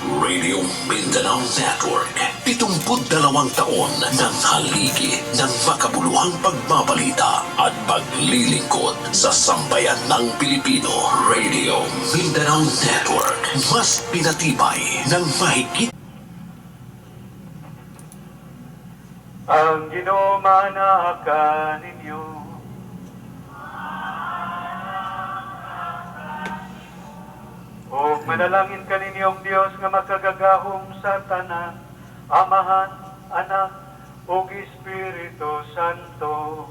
Radio Mindanao Network. 72 taon ng haligi ng makabuluhang pagbabalita at paglilingkod sa sambayan ng Pilipino. Radio Mindanao Network. Mas pinatibay ng mahigit ang ginumanakan ninyo. O manalangin ka ninyong Diyos nga makagagahom sa tanan, Amahan, Anak, o Espiritu Santo.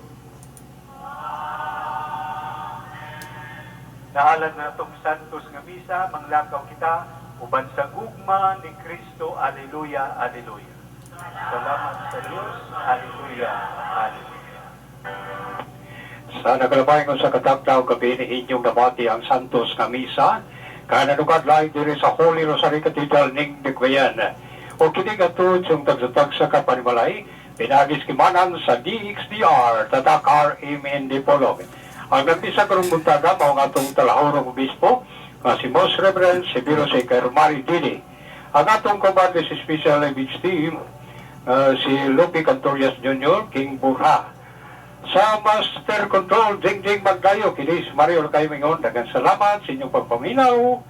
Naalan na itong santos nga misa, manglakaw kita, uban sa gugma ni Kristo, Aleluya, Aleluya. Salamat sa Diyos. Hallelujah. Hallelujah. Sa nagalabay ko sa kataptaw gabi ni nabati ang Santos nga misa, kananukad laing diri sa Holy Rosary Cathedral ning Digwayan. O kining atod yung tagsatag sa kapanimalay, pinagis kimanan sa DXDR, tatak RMN Dipolog. Ang nagbisa karong buntaga, mao nga atong talahorong obispo, nga si Most Reverend Sibiro si Mari Dini. Ang atong kabadli si Special Image Team, ah, si Lupi Cantorias Jr., King Burha. Sa Master Control, Jing Magdayo, kinis Mario Kaymingon, dagan salamat sa inyong pagpaminaw.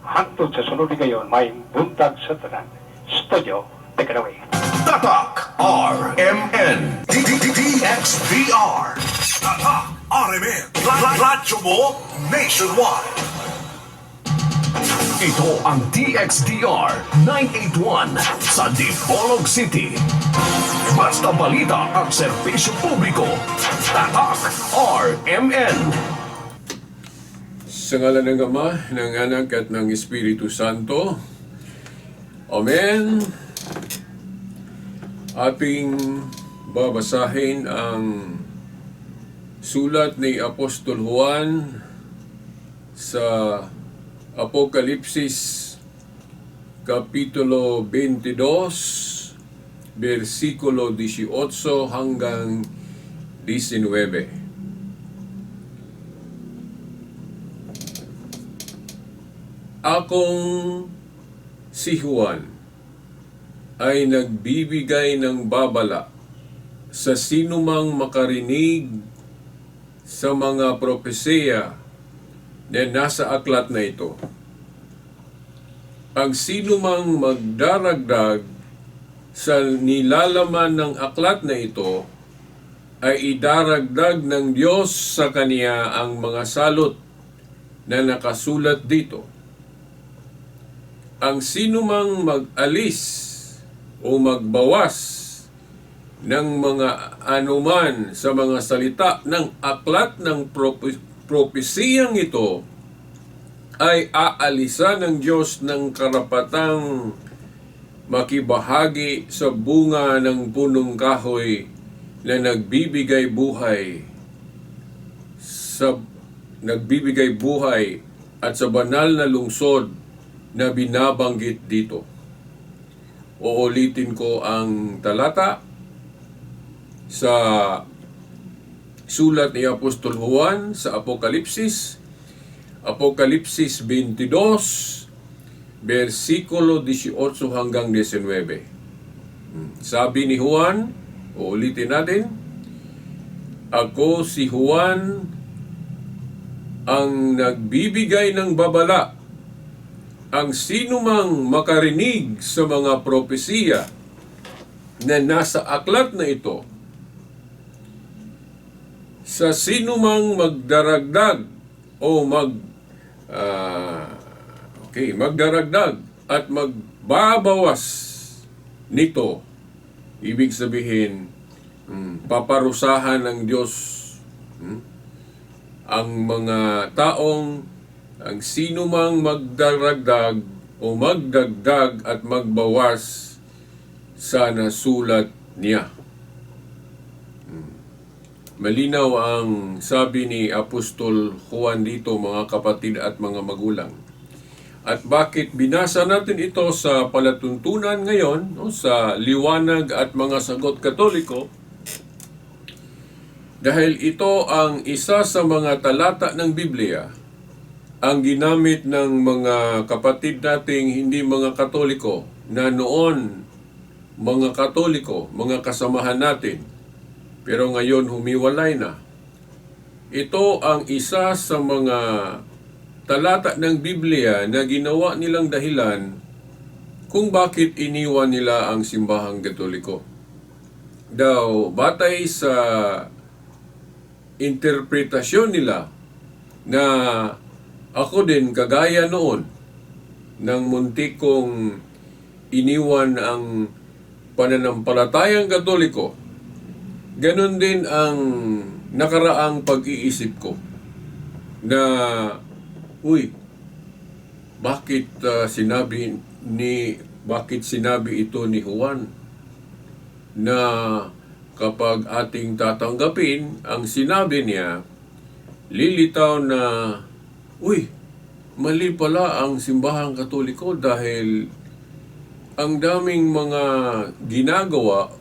Hantod sa sunod ngayon, may buntag sa tanan. Studio, take it away. Tatak RMN DXVR Tatak RMN Radyo mo nationwide Ito ang DXDR 981 sa Dipolog City Basta balita ang serbisyo publiko Tatak RMN Sa ngalan ng Ama, ng Anak at ng Espiritu Santo. Amen. Ating babasahin ang sulat ni Apostol Juan sa Apokalipsis Kapitulo 22 versikulo 18 hanggang 19. Akong si Juan ay nagbibigay ng babala sa sinumang makarinig sa mga propesiya na nasa aklat na ito. Ang sinumang magdaragdag sa nilalaman ng aklat na ito ay idaragdag ng Diyos sa kaniya ang mga salot na nakasulat dito ang sinumang mag-alis o magbawas ng mga anuman sa mga salita ng aklat ng propesiyang ito ay aalisan ng Diyos ng karapatang makibahagi sa bunga ng punong kahoy na nagbibigay buhay sa nagbibigay buhay at sa banal na lungsod na binabanggit dito. Uulitin ko ang talata sa sulat ni Apostol Juan sa Apokalipsis, Apokalipsis 22, versikulo 18 hanggang 19. Hmm. Sabi ni Juan, uulitin natin, Ako si Juan ang nagbibigay ng babala ang sinumang makarinig sa mga propesiya na nasa aklat na ito, sa sinumang magdaragdag o mag ah, okay, magdaragdag at magbabawas nito, ibig sabihin, mm, paparusahan ng Diyos mm, ang mga taong ang sino mang magdaragdag o magdagdag at magbawas sa nasulat niya. Malinaw ang sabi ni Apostol Juan dito mga kapatid at mga magulang. At bakit binasa natin ito sa palatuntunan ngayon, no, sa liwanag at mga sagot katoliko? Dahil ito ang isa sa mga talata ng Biblia ang ginamit ng mga kapatid nating hindi mga katoliko na noon mga katoliko, mga kasamahan natin, pero ngayon humiwalay na. Ito ang isa sa mga talata ng Biblia na ginawa nilang dahilan kung bakit iniwan nila ang simbahang katoliko. Daw, batay sa interpretasyon nila na ako din kagaya noon ng muntik kong iniwan ang pananampalatayang katoliko, ganon din ang nakaraang pag-iisip ko na, uy, bakit ah, sinabi ni bakit sinabi ito ni Juan na kapag ating tatanggapin ang sinabi niya lilitaw na uy mali pala ang simbahang katoliko dahil ang daming mga ginagawa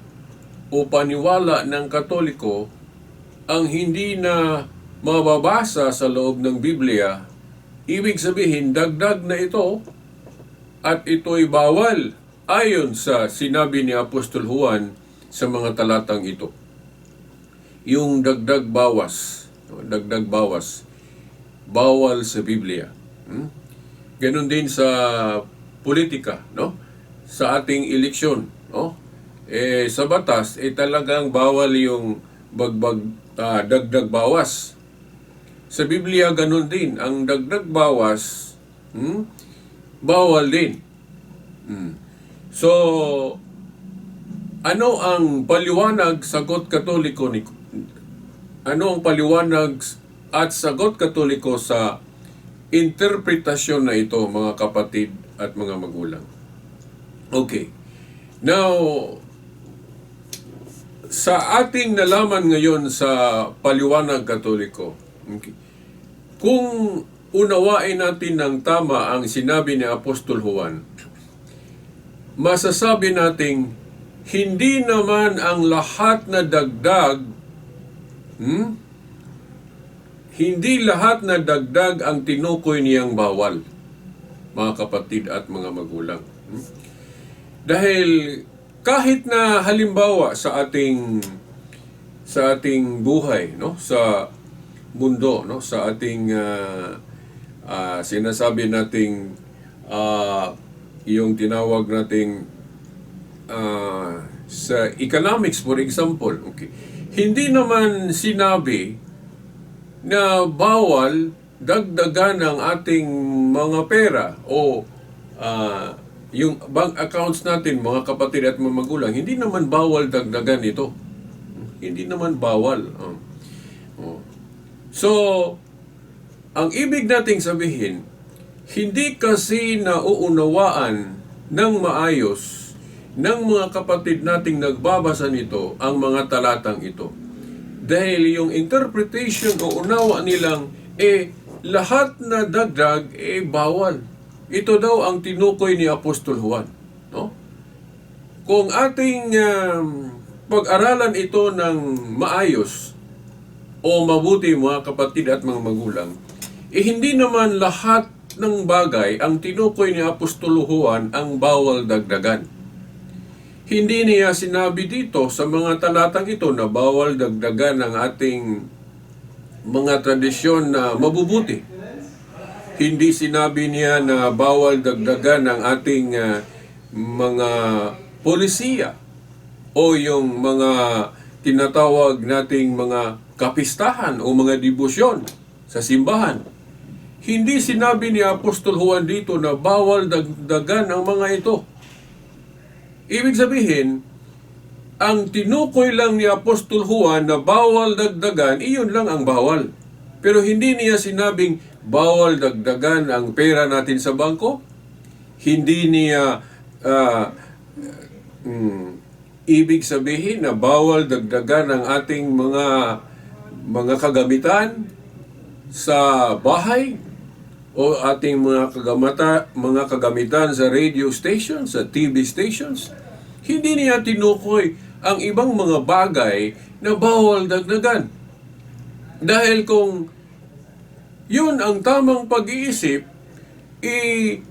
o paniwala ng katoliko ang hindi na mababasa sa loob ng Biblia ibig sabihin dagdag na ito at ito'y bawal ayon sa sinabi ni Apostol Juan sa mga talatang ito. Yung dagdag bawas, dagdag bawas, bawal sa Biblia. Hmm? Ganon din sa politika, no? Sa ating eleksyon, no? Eh, sa batas, eh talagang bawal yung bagbag, ah, dagdag bawas. Sa Biblia, ganun din. Ang dagdag bawas, hmm, bawal din. Hmm. So, ano ang paliwanag sagot katoliko ni ano ang paliwanag at sagot katoliko sa interpretasyon na ito mga kapatid at mga magulang? Okay. Now, sa ating nalaman ngayon sa paliwanag katoliko, okay, kung unawain natin ng tama ang sinabi ni Apostol Juan, masasabi nating hindi naman ang lahat na dagdag, hmm? hindi lahat na dagdag ang tinukoy niyang bawal, mga kapatid at mga magulang. Hmm? Dahil kahit na halimbawa sa ating sa ating buhay, no, sa mundo, no, sa ating ah, ah, sinasabi nating ah, yung tinawag nating ah, sa economics for example, okay. Hindi naman sinabi na bawal dagdagan ang ating mga pera o ah, yung bank accounts natin, mga kapatid at mga magulang, hindi naman bawal dagdagan ito. Hindi naman bawal. Oh. Oh. So, ang ibig nating sabihin, hindi kasi nauunawaan ng maayos ng mga kapatid nating nagbabasa nito ang mga talatang ito. Dahil yung interpretation o unawa nilang, eh, lahat na dagdag, eh, bawal. Ito daw ang tinukoy ni Apostol Juan. No? Kung ating um, pag-aralan ito ng maayos o mabuti mga kapatid at mga magulang, eh hindi naman lahat ng bagay ang tinukoy ni Apostol Juan ang bawal dagdagan. Hindi niya sinabi dito sa mga talatang ito na bawal dagdagan ang ating mga tradisyon na mabubuti. Hindi sinabi niya na bawal dagdagan ang ating ah, mga polisiya o yung mga tinatawag nating mga kapistahan o mga debosyon sa simbahan. Hindi sinabi ni Apostol Juan dito na bawal dagdagan ang mga ito. Ibig sabihin, ang tinukoy lang ni Apostol Juan na bawal dagdagan, iyon lang ang bawal. Pero hindi niya sinabing bawal dagdagan ang pera natin sa bangko. Hindi niya ah, mm, ibig sabihin na bawal dagdagan ang ating mga mga kagamitan sa bahay o ating mga kagamata, mga kagamitan sa radio stations, sa TV stations. Hindi niya tinukoy ang ibang mga bagay na bawal dagdagan. Dahil kung yun ang tamang pag-iisip, eh,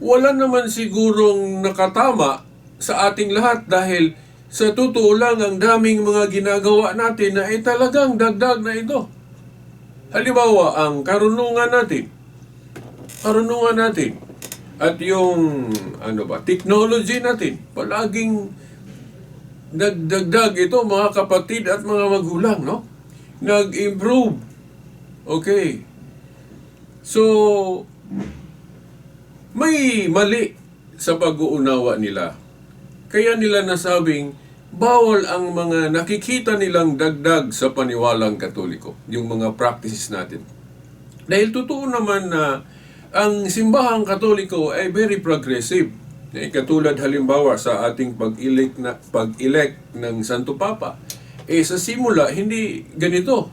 wala naman sigurong nakatama sa ating lahat dahil sa totoo lang ang daming mga ginagawa natin na ay talagang dagdag na ito. Halimbawa, ang karunungan natin. Karunungan natin. At yung, ano ba, technology natin. Palaging nagdagdag ito mga kapatid at mga magulang, no? Nag-improve. Okay. So, may mali sa pag-uunawa nila. Kaya nila nasabing, bawal ang mga nakikita nilang dagdag sa paniwalang katoliko, yung mga practices natin. Dahil totoo naman na ang simbahang katoliko ay very progressive. Eh, katulad halimbawa sa ating pag-elect na pag-elect ng Santo Papa. Eh sa simula hindi ganito.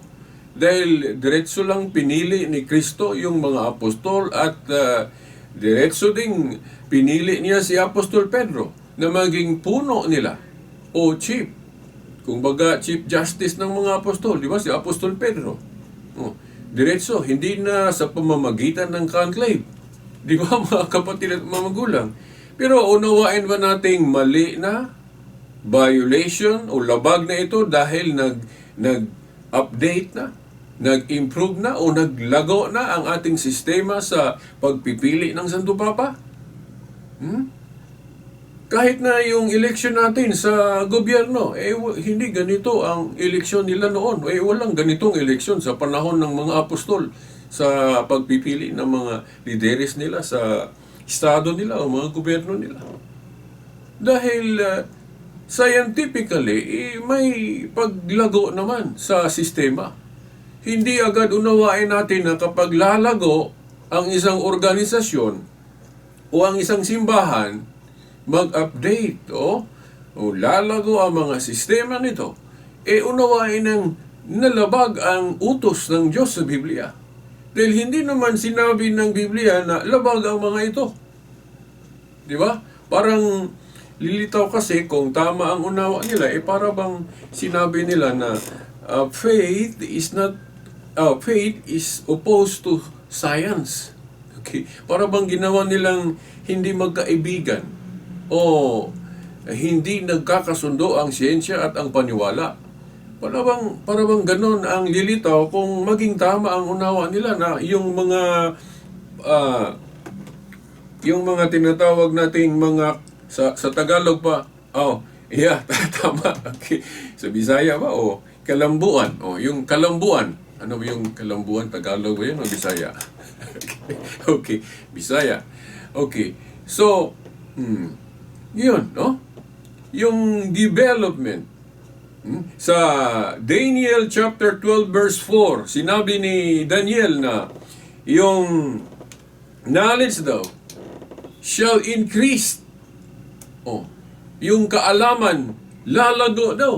Dahil diretso lang pinili ni Kristo yung mga apostol at uh, diretso ding pinili niya si Apostol Pedro na maging puno nila o chief. Kung baga chief justice ng mga apostol, di ba si Apostol Pedro? Oh, diretso, hindi na sa pamamagitan ng conclave. Di ba mga kapatid at mga magulang? Pero unawain ba nating mali na violation o labag na ito dahil nag nag-update na, nag-improve na o naglago na ang ating sistema sa pagpipili ng Santo Papa? Hmm? Kahit na yung election natin sa gobyerno, eh hindi ganito ang eleksyon nila noon. Eh walang ganitong eleksyon sa panahon ng mga apostol sa pagpipili ng mga lideres nila sa estado nila o mga gobyerno nila. Dahil uh, scientifically, eh, may paglago naman sa sistema. Hindi agad unawain natin na kapag lalago ang isang organisasyon o ang isang simbahan, mag-update o, o lalago ang mga sistema nito, e unawain ng nalabag ang utos ng Diyos sa Biblia. Dahil hindi naman sinabi ng Biblia na labag ang mga ito. Di ba? Parang lilitaw kasi kung tama ang unawa nila, eh para bang sinabi nila na uh, faith is not, uh, faith is opposed to science. Okay? Para bang ginawa nilang hindi magkaibigan o hindi nagkakasundo ang siyensya at ang paniwala. Para bang, para bang ganon ang lilitaw kung maging tama ang unawa nila na yung mga ah, yung mga tinatawag nating mga sa sa Tagalog pa. Oh, yeah, tama. Okay. Sa Bisaya ba o kalambuan? Oh, yung kalambuan. Ano ba yung kalambuan? Tagalog ba yun o Bisaya? okay, Bisaya. Okay. So, hmm, yun, no? Yung development Hmm? Sa Daniel chapter 12 verse 4, sinabi ni Daniel na yung knowledge daw shall increase. Oh, yung kaalaman lalago daw.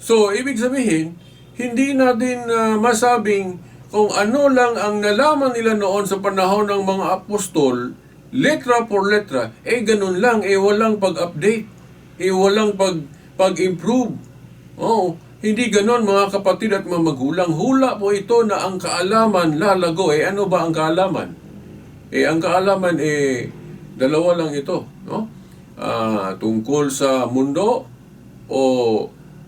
So, ibig sabihin, hindi natin ah, masabing kung ano lang ang nalaman nila noon sa panahon ng mga apostol, letra por letra, eh ganun lang, eh walang pag-update, eh walang pag pag-improve. Oh, hindi ganon mga kapatid at mga magulang. Hula po ito na ang kaalaman lalago. Eh ano ba ang kaalaman? Eh ang kaalaman eh dalawa lang ito, no? Ah, tungkol sa mundo o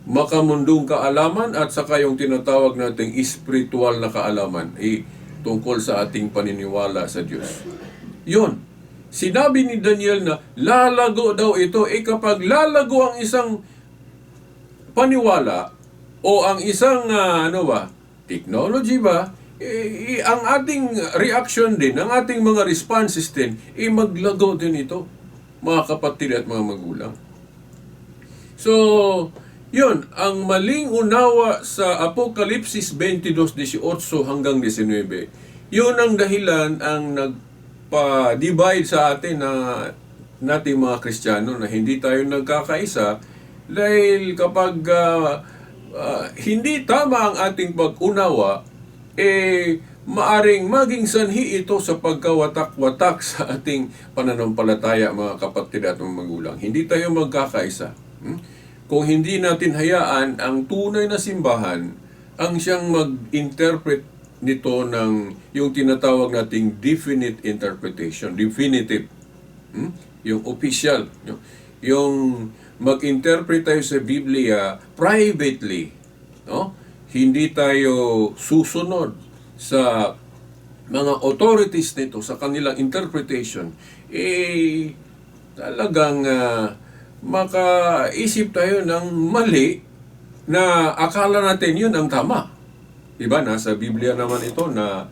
makamundong kaalaman at saka yung tinatawag nating spiritual na kaalaman eh, tungkol sa ating paniniwala sa Diyos. Yun. Sinabi ni Daniel na lalago daw ito eh kapag lalago ang isang paniwala o ang isang ah, ano ba, technology ba, eh, eh, ang ating reaction din, ang ating mga responses din, eh maglago din ito, mga kapatid at mga magulang. So, yun, ang maling unawa sa Apokalipsis 22:18 hanggang 19, yun ang dahilan ang nagpa-divide sa atin na nating mga Kristiyano na hindi tayo nagkakaisa dahil kapag ah, ah, hindi tama ang ating pag-unawa, eh maaring maging sanhi ito sa pagkawatak-watak sa ating pananampalataya mga kapatid at mga magulang. Hindi tayo magkakaisa. Hmm? Kung hindi natin hayaan ang tunay na simbahan ang siyang mag-interpret nito ng yung tinatawag nating definite interpretation, definitive. Hmm? Yung official, yung, mag-interpret tayo sa Biblia privately, no? Hindi tayo susunod sa mga authorities nito sa kanilang interpretation, eh talagang ah, makaisip tayo ng mali na akala natin yun ang tama. Diba? Nasa Biblia naman ito na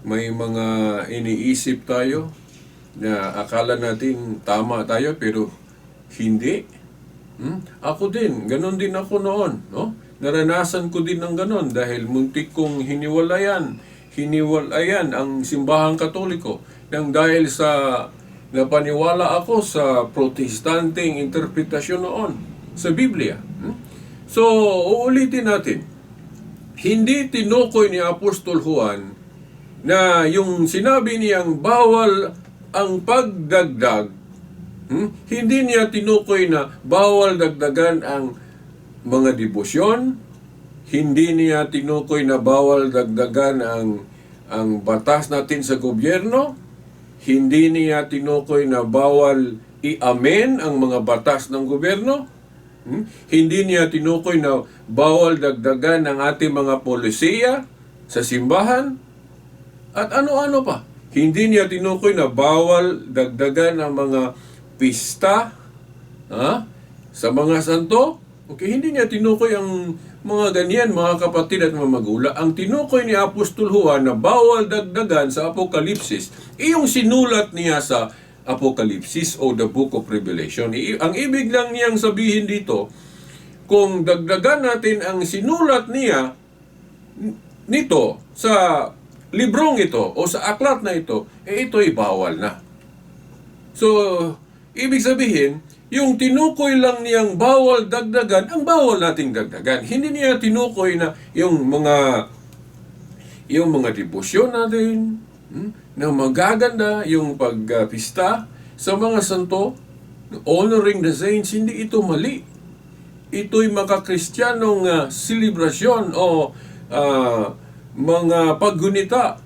may mga iniisip tayo na akala natin tama tayo pero hindi. Hmm? Ako din, ganon din ako noon. No? Naranasan ko din ng ganon dahil muntik kong hiniwalayan, hiniwalayan ang simbahang katoliko nang dahil sa napaniwala ako sa protestanteng interpretasyon noon sa Biblia. Hmm? So, uulitin natin. Hindi tinukoy ni Apostol Juan na yung sinabi niyang bawal ang pagdagdag, hmm? hindi niya tinukoy na bawal dagdagan ang mga debosyon, hindi niya tinukoy na bawal dagdagan ang ang batas natin sa gobyerno, hindi niya tinukoy na bawal i-amen ang mga batas ng gobyerno, Hmm? Hindi niya tinukoy na bawal dagdagan ng ating mga polisiya sa simbahan. At ano-ano pa. Hindi niya tinukoy na bawal dagdagan ng mga pista ha? sa mga santo. Okay, hindi niya tinukoy ang mga ganyan, mga kapatid at mga magulang. Ang tinukoy ni Apostol Juan na bawal dagdagan sa Apokalipsis, iyong sinulat niya sa Apokalipsis o the Book of Revelation. I- ang ibig lang niyang sabihin dito, kung dagdagan natin ang sinulat niya nito sa librong ito o sa aklat na ito, eh ito'y bawal na. So, ibig sabihin, yung tinukoy lang niyang bawal dagdagan, ang bawal nating dagdagan. Hindi niya tinukoy na yung mga yung mga debosyon natin, hmm, na magaganda, yung pagpista sa mga santo, honoring the saints, hindi ito mali. Ito'y makakristyanong uh, selebrasyon o ah, mga paggunita.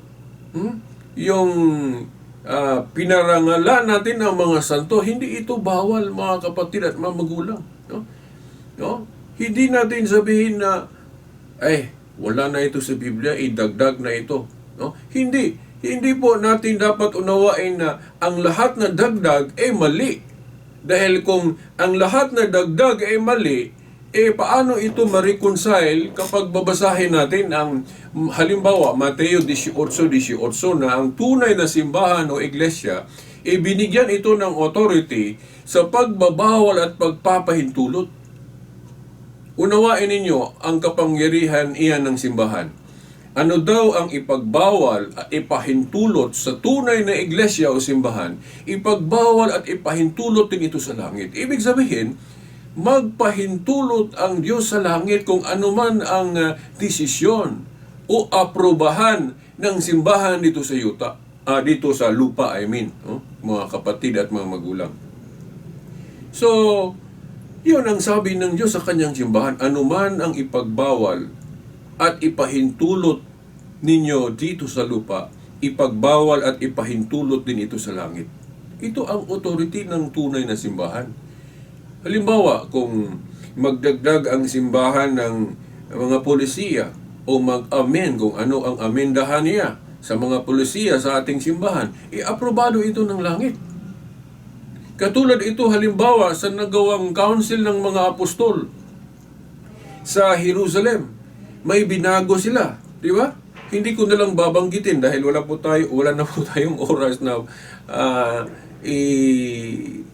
Hmm? Yung ah, pinarangalan natin ng mga santo, hindi ito bawal mga kapatid at mga magulang. No? No? Hindi natin sabihin na, ay, wala na ito sa Biblia, idagdag na ito. No? Hindi. Hindi po natin dapat unawain na ang lahat na dagdag ay mali. Dahil kung ang lahat na dagdag ay mali, eh paano ito ma-reconcile kapag babasahin natin ang halimbawa Mateo 18:18 na ang tunay na simbahan o iglesia eh binigyan ito ng authority sa pagbabawal at pagpapahintulot. Unawain ninyo ang kapangyarihan iyan ng simbahan. Ano daw ang ipagbawal at ipahintulot sa tunay na iglesia o simbahan? Ipagbawal at ipahintulot din ito sa langit. Ibig sabihin, magpahintulot ang Diyos sa langit kung anuman ang ah, desisyon o aprobahan ng simbahan dito sa yuta, ah, dito sa lupa, I mean, no? mga kapatid at mga magulang. So, yun ang sabi ng Diyos sa kanyang simbahan, anuman ang ipagbawal at ipahintulot ninyo dito sa lupa, ipagbawal at ipahintulot din ito sa langit. Ito ang authority ng tunay na simbahan. Halimbawa, kung magdagdag ang simbahan ng mga polisiya o mag-amen kung ano ang amendahan niya sa mga polisiya sa ating simbahan, i-aprobado ito ng langit. Katulad ito halimbawa sa nagawang council ng mga apostol sa Jerusalem. May binago sila, di ba? Hindi ko na lang babanggitin dahil wala po tayo, wala na po tayong oras na ah, i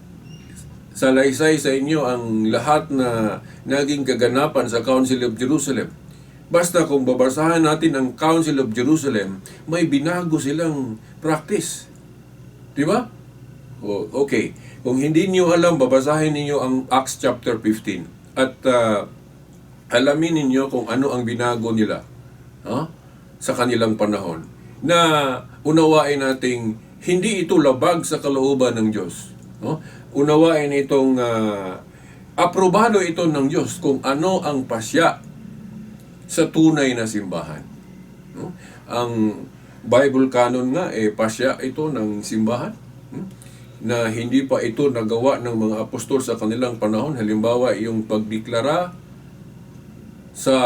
salaysay sa inyo ang lahat na naging kaganapan sa Council of Jerusalem. Basta kung babasahan natin ang Council of Jerusalem, may binago silang practice. Di ba? O, okay. Kung hindi niyo alam, babasahin niyo ang Acts chapter 15 at ah, alamin ninyo kung ano ang binago nila ha? sa kanilang panahon na unawain nating hindi ito labag sa kalooban ng Diyos. No? Unawain itong ah, aprobado ito ng Diyos kung ano ang pasya sa tunay na simbahan. No? ang Bible canon nga eh pasya ito ng simbahan hmm? na hindi pa ito nagawa ng mga apostol sa kanilang panahon halimbawa yung pagdeklara sa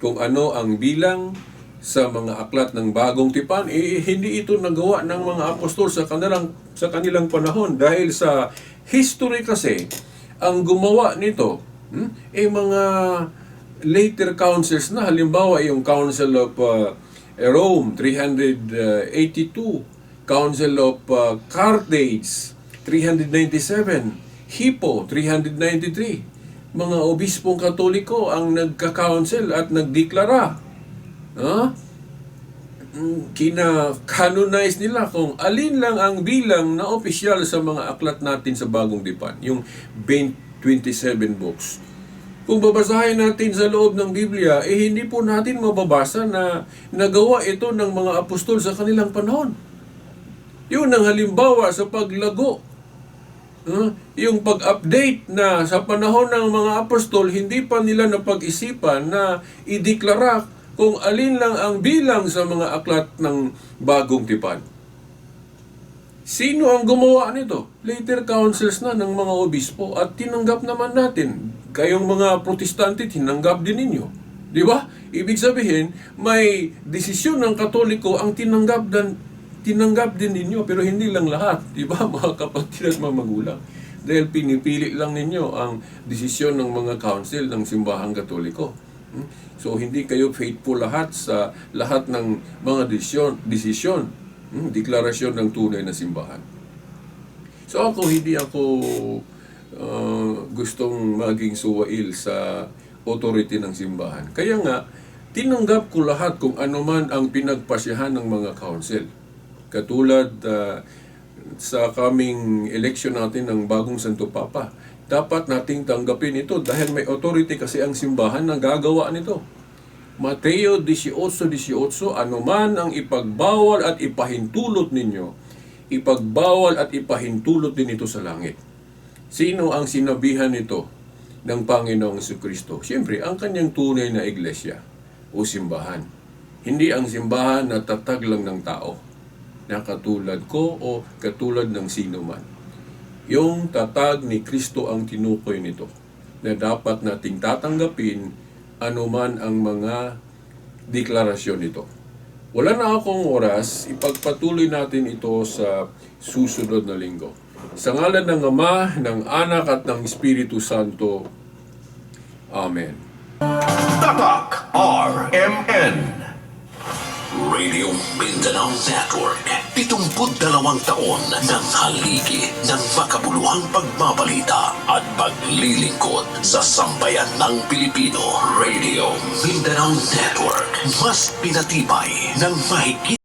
kung ano ang bilang sa mga aklat ng bagong tipan eh, hindi ito nagawa ng mga apostol sa kanilang sa kanilang panahon dahil sa history kasi ang gumawa nito hmm, eh mga later councils na. Halimbawa yung Council of uh, Rome 382 Council of uh, Carthage 397 Hippo 393 mga obispong katoliko ang nagka-council at nagdeklara. Ha? Kina-canonize nila kung alin lang ang bilang na opisyal sa mga aklat natin sa Bagong Dipan. Yung 20 27 books. Kung babasahin natin sa loob ng Biblia, eh hindi po natin mababasa na nagawa ito ng mga apostol sa kanilang panahon. Yun ang halimbawa sa paglago Huh? yung pag-update na sa panahon ng mga apostol, hindi pa nila napag-isipan na ideklara kung alin lang ang bilang sa mga aklat ng bagong tipan. Sino ang gumawa nito? Later councils na ng mga obispo at tinanggap naman natin. Kayong mga protestante, tinanggap din ninyo. Di ba? Ibig sabihin, may desisyon ng katoliko ang tinanggap dan tinanggap din ninyo pero hindi lang lahat, di ba mga kapatid at mga magulang? Dahil pinipili lang ninyo ang desisyon ng mga council ng simbahang katoliko. Hmm? So hindi kayo faithful lahat sa lahat ng mga desisyon, desisyon hmm, deklarasyon ng tunay na simbahan. So ako, hindi ako uh, gustong maging suwail sa authority ng simbahan. Kaya nga, tinanggap ko lahat kung ano man ang pinagpasyahan ng mga council. Katulad uh, sa kaming election natin ng bagong Santo Papa, dapat nating tanggapin ito dahil may authority kasi ang simbahan na gagawa nito. Mateo 18.18, anuman ang ipagbawal at ipahintulot ninyo, ipagbawal at ipahintulot din ito sa langit. Sino ang sinabihan nito ng Panginoong Kristo? Siyempre, ang kanyang tunay na iglesia o simbahan. Hindi ang simbahan na tatag lang ng tao na katulad ko o katulad ng sino man. Yung tatag ni Kristo ang tinukoy nito na dapat nating tatanggapin anuman ang mga deklarasyon nito. Wala na akong oras, ipagpatuloy natin ito sa susunod na linggo. Sa ngalan ng Ama, ng Anak at ng Espiritu Santo. Amen. Tatak RMN Radio Mindanao Network. 72 taon ng haligi ng makabuluhang pagbabalita at paglilingkod sa sambayan ng Pilipino. Radio Mindanao Network. Mas pinatibay ng mahigit